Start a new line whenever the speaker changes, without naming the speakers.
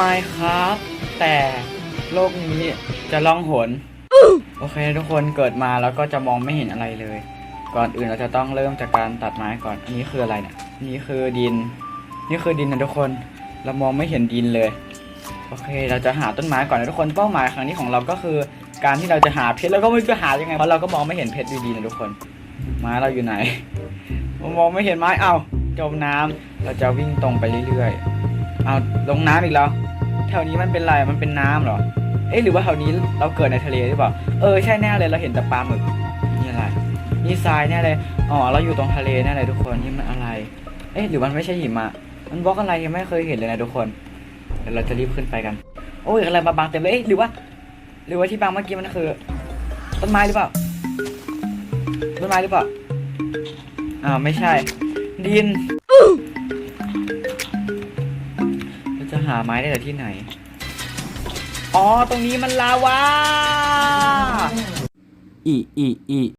ไม่ครับแต่โลกนี้จะล่องหนโอเคทุกคนเกิดมาแล้วก็จะมองไม่เห็นอะไรเลย ก่อนอื่นเราจะต้องเริ่มจากการตัดไม้ก่อนอันนี้คืออะไรเนี่ยนี่คือดิน นี่คือดินนะทุกคนเรามองไม่เห็นดินเลย โอเค เราจะหาต้นไม้ก่อนนะทุกคนเป้าหมายครั้งนี้ของเราก็คือ การที่เราจะหาเพชรแล้วก็ไม่รู้จะหายังไงเพราะเราก็มองไม่เห็นเพชรดีๆนะทุกคนไม้เราอยู่ไหนมองไม่เห็นไม้เอ้าจมน้ำเราจะวิ่งตรงไปเรื่อยๆเอาลงน้ำอีกแล้ว แถวนี้มันเป็นอะไรมันเป็นน้ำเหรอ เอ๊ะหรือว่าแถวนี้เราเกิดในทะเลหรือเปล่า เออใช่แน่เลยเราเห็นแต่ปลาหมึกนี่อะไรนี่ทรายแน่เลยอ๋อเราอยู่ตรงทะเลแน่เลยทุกคนนี่มันอะไร เอ๊ะหรือมันไม่ใช่หิมะมันบล็อกอะไรยังไม่เคยเห็นเลยนะทุกคนเดี๋ยวเราจะรีบขึ้นไปกัน โอ้ยอะไรมาบังเต็มเลยเอ๊ะหรือว่า หรือว่าที่บังเมื่อกี้มันคือ ต้นไม้หรือเปล่าต้นไม้หรือเปล่าอ่าไม่ใช่ ดิน จะหาไม้ได้แต่ที่ไหน อ๋อ ตรงนี้มันลาวาอีอีอี